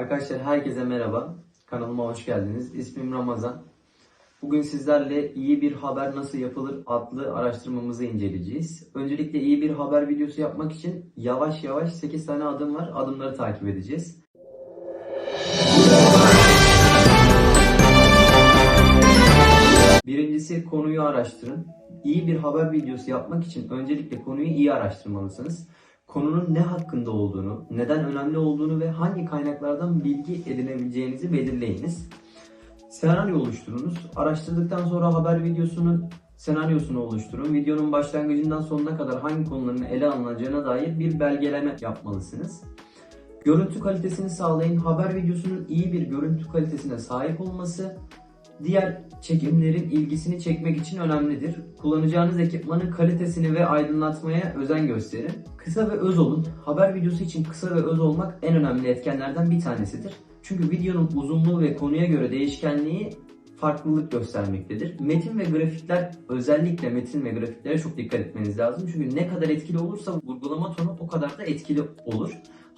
Arkadaşlar herkese merhaba. Kanalıma hoş geldiniz. İsmim Ramazan. Bugün sizlerle iyi bir haber nasıl yapılır adlı araştırmamızı inceleyeceğiz. Öncelikle iyi bir haber videosu yapmak için yavaş yavaş 8 tane adım var. Adımları takip edeceğiz. Birincisi konuyu araştırın. İyi bir haber videosu yapmak için öncelikle konuyu iyi araştırmalısınız. Konunun ne hakkında olduğunu, neden önemli olduğunu ve hangi kaynaklardan bilgi edinebileceğinizi belirleyiniz. Senaryo oluşturunuz. Araştırdıktan sonra haber videosunun senaryosunu oluşturun. Videonun başlangıcından sonuna kadar hangi konuların ele alınacağına dair bir belgeleme yapmalısınız. Görüntü kalitesini sağlayın. Haber videosunun iyi bir görüntü kalitesine sahip olması diğer çekimlerin ilgisini çekmek için önemlidir. Kullanacağınız ekipmanın kalitesini ve aydınlatmaya özen gösterin. Kısa ve öz olun. Haber videosu için kısa ve öz olmak en önemli etkenlerden bir tanesidir. Çünkü videonun uzunluğu ve konuya göre değişkenliği farklılık göstermektedir. Metin ve grafikler özellikle metin ve grafiklere çok dikkat etmeniz lazım. Çünkü ne kadar etkili olursa vurgulama tonu o kadar da etkili olur.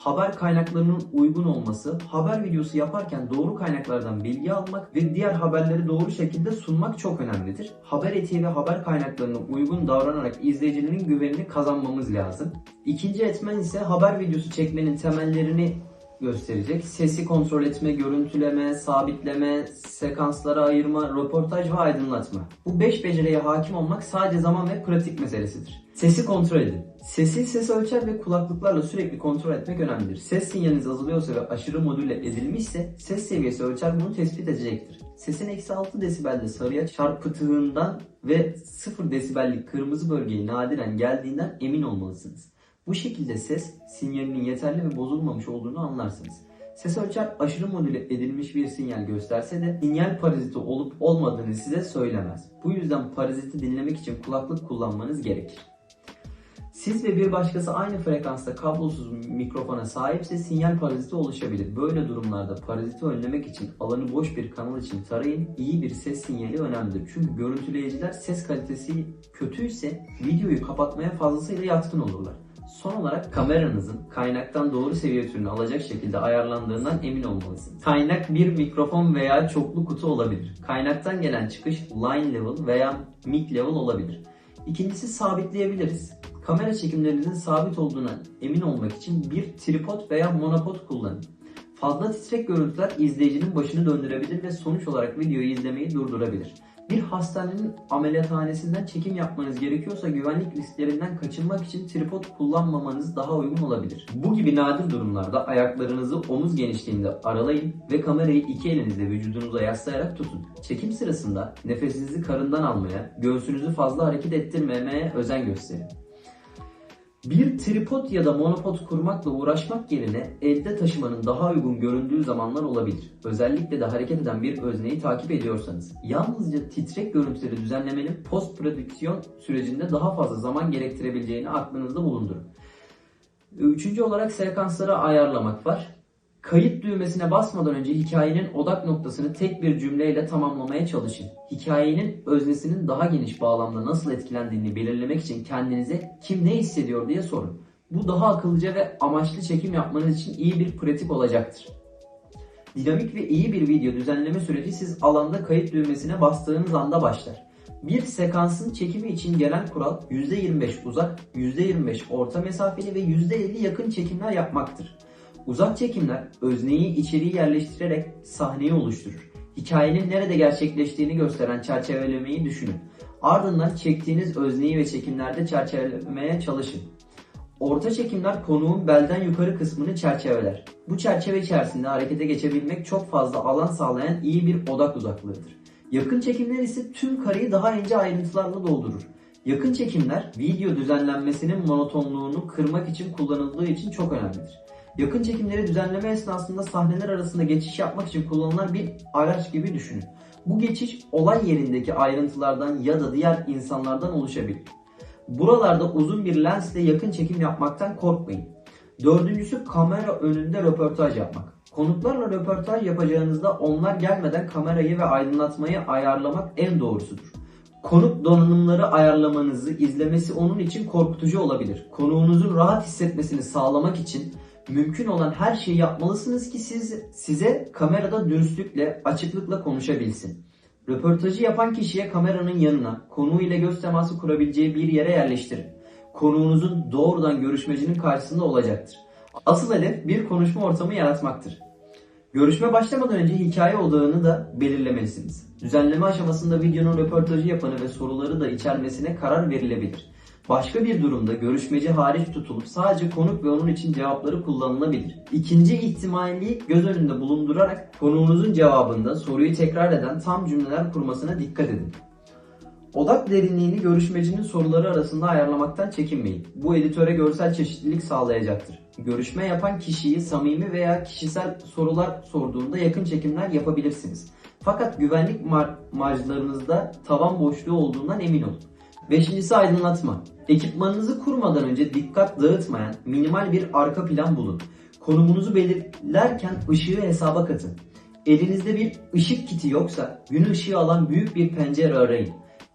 Haber kaynaklarının uygun olması, haber videosu yaparken doğru kaynaklardan bilgi almak ve diğer haberleri doğru şekilde sunmak çok önemlidir. Haber etiği ve haber kaynaklarına uygun davranarak izleyicilerin güvenini kazanmamız lazım. İkinci etmen ise haber videosu çekmenin temellerini gösterecek. Sesi kontrol etme, görüntüleme, sabitleme, sekanslara ayırma, röportaj ve aydınlatma. Bu 5 beceriye hakim olmak sadece zaman ve pratik meselesidir. Sesi kontrol edin. Sesi ses ölçer ve kulaklıklarla sürekli kontrol etmek önemlidir. Ses sinyaliniz azalıyorsa ve aşırı modüle edilmişse ses seviyesi ölçer bunu tespit edecektir. Sesin eksi 6 desibelde sarıya çarpıtığından ve 0 desibellik kırmızı bölgeye nadiren geldiğinden emin olmalısınız. Bu şekilde ses sinyalinin yeterli ve bozulmamış olduğunu anlarsınız. Ses ölçer aşırı modüle edilmiş bir sinyal gösterse de sinyal paraziti olup olmadığını size söylemez. Bu yüzden paraziti dinlemek için kulaklık kullanmanız gerekir. Siz ve bir başkası aynı frekansta kablosuz mikrofona sahipse sinyal paraziti oluşabilir. Böyle durumlarda paraziti önlemek için alanı boş bir kanal için tarayın. İyi bir ses sinyali önemlidir. Çünkü görüntüleyiciler ses kalitesi kötüyse videoyu kapatmaya fazlasıyla yatkın olurlar. Son olarak kameranızın kaynaktan doğru seviye türünü alacak şekilde ayarlandığından emin olmalısınız. Kaynak bir mikrofon veya çoklu kutu olabilir. Kaynaktan gelen çıkış line level veya mic level olabilir. İkincisi sabitleyebiliriz. Kamera çekimlerinizin sabit olduğuna emin olmak için bir tripod veya monopod kullanın. Fazla titrek görüntüler izleyicinin başını döndürebilir ve sonuç olarak videoyu izlemeyi durdurabilir. Bir hastanenin ameliyathanesinden çekim yapmanız gerekiyorsa güvenlik risklerinden kaçınmak için tripod kullanmamanız daha uygun olabilir. Bu gibi nadir durumlarda ayaklarınızı omuz genişliğinde aralayın ve kamerayı iki elinizle vücudunuza yaslayarak tutun. Çekim sırasında nefesinizi karından almaya, göğsünüzü fazla hareket ettirmemeye özen gösterin. Bir tripod ya da monopod kurmakla uğraşmak yerine elde taşımanın daha uygun göründüğü zamanlar olabilir. Özellikle de hareket eden bir özneyi takip ediyorsanız. Yalnızca titrek görüntüleri düzenlemenin post prodüksiyon sürecinde daha fazla zaman gerektirebileceğini aklınızda bulundurun. Üçüncü olarak sekansları ayarlamak var. Kayıt düğmesine basmadan önce hikayenin odak noktasını tek bir cümleyle tamamlamaya çalışın. Hikayenin öznesinin daha geniş bağlamda nasıl etkilendiğini belirlemek için kendinize kim ne hissediyor diye sorun. Bu daha akıllıca ve amaçlı çekim yapmanız için iyi bir pratik olacaktır. Dinamik ve iyi bir video düzenleme süreci siz alanda kayıt düğmesine bastığınız anda başlar. Bir sekansın çekimi için gelen kural %25 uzak, %25 orta mesafeli ve %50 yakın çekimler yapmaktır. Uzak çekimler özneyi içeriği yerleştirerek sahneyi oluşturur. Hikayenin nerede gerçekleştiğini gösteren çerçevelemeyi düşünün. Ardından çektiğiniz özneyi ve çekimlerde çerçevelemeye çalışın. Orta çekimler konuğun belden yukarı kısmını çerçeveler. Bu çerçeve içerisinde harekete geçebilmek çok fazla alan sağlayan iyi bir odak uzaklığıdır. Yakın çekimler ise tüm kareyi daha ince ayrıntılarla doldurur. Yakın çekimler video düzenlenmesinin monotonluğunu kırmak için kullanıldığı için çok önemlidir. Yakın çekimleri düzenleme esnasında sahneler arasında geçiş yapmak için kullanılan bir araç gibi düşünün. Bu geçiş olay yerindeki ayrıntılardan ya da diğer insanlardan oluşabilir. Buralarda uzun bir lensle yakın çekim yapmaktan korkmayın. Dördüncüsü kamera önünde röportaj yapmak. Konuklarla röportaj yapacağınızda onlar gelmeden kamerayı ve aydınlatmayı ayarlamak en doğrusudur. Konuk donanımları ayarlamanızı izlemesi onun için korkutucu olabilir. Konuğunuzun rahat hissetmesini sağlamak için Mümkün olan her şeyi yapmalısınız ki siz size kamerada dürüstlükle, açıklıkla konuşabilsin. Röportajı yapan kişiye kameranın yanına, konuğu ile göz teması kurabileceği bir yere yerleştirin. Konuğunuzun doğrudan görüşmecinin karşısında olacaktır. Asıl hedef bir konuşma ortamı yaratmaktır. Görüşme başlamadan önce hikaye odağını da belirlemelisiniz. Düzenleme aşamasında videonun röportajı yapanı ve soruları da içermesine karar verilebilir. Başka bir durumda görüşmeci hariç tutulup sadece konuk ve onun için cevapları kullanılabilir. İkinci ihtimali göz önünde bulundurarak konuğunuzun cevabında soruyu tekrar eden tam cümleler kurmasına dikkat edin. Odak derinliğini görüşmecinin soruları arasında ayarlamaktan çekinmeyin. Bu editöre görsel çeşitlilik sağlayacaktır. Görüşme yapan kişiyi samimi veya kişisel sorular sorduğunda yakın çekimler yapabilirsiniz. Fakat güvenlik mar- marjlarınızda tavan boşluğu olduğundan emin olun. Beşincisi aydınlatma. Ekipmanınızı kurmadan önce dikkat dağıtmayan minimal bir arka plan bulun. Konumunuzu belirlerken ışığı hesaba katın. Elinizde bir ışık kiti yoksa gün ışığı alan büyük bir pencere arayın.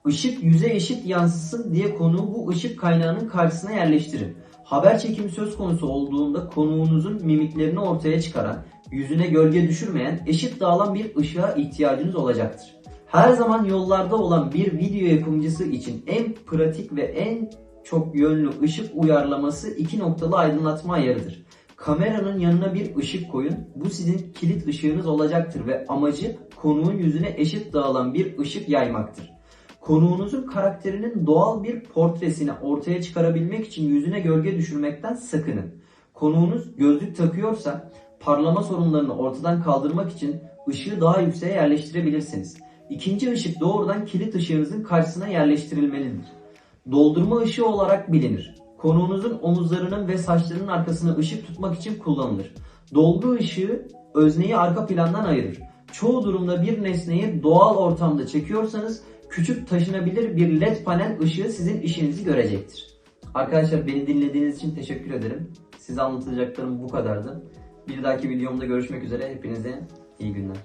Işık yüze eşit yansısın diye konuğu bu ışık kaynağının karşısına yerleştirin. Haber çekimi söz konusu olduğunda konuğunuzun mimiklerini ortaya çıkaran, yüzüne gölge düşürmeyen, eşit dağılan bir ışığa ihtiyacınız olacaktır. Her zaman yollarda olan bir video yapımcısı için en pratik ve en çok yönlü ışık uyarlaması iki noktalı aydınlatma ayarıdır. Kameranın yanına bir ışık koyun. Bu sizin kilit ışığınız olacaktır ve amacı konuğun yüzüne eşit dağılan bir ışık yaymaktır. Konuğunuzun karakterinin doğal bir portresini ortaya çıkarabilmek için yüzüne gölge düşürmekten sakının. Konuğunuz gözlük takıyorsa parlama sorunlarını ortadan kaldırmak için ışığı daha yükseğe yerleştirebilirsiniz. İkinci ışık doğrudan kilit ışığınızın karşısına yerleştirilmelidir. Doldurma ışığı olarak bilinir. Konuğunuzun omuzlarının ve saçlarının arkasına ışık tutmak için kullanılır. Dolgu ışığı özneyi arka plandan ayırır. Çoğu durumda bir nesneyi doğal ortamda çekiyorsanız küçük taşınabilir bir led panel ışığı sizin işinizi görecektir. Arkadaşlar beni dinlediğiniz için teşekkür ederim. Size anlatacaklarım bu kadardı. Bir dahaki videomda görüşmek üzere. Hepinize iyi günler.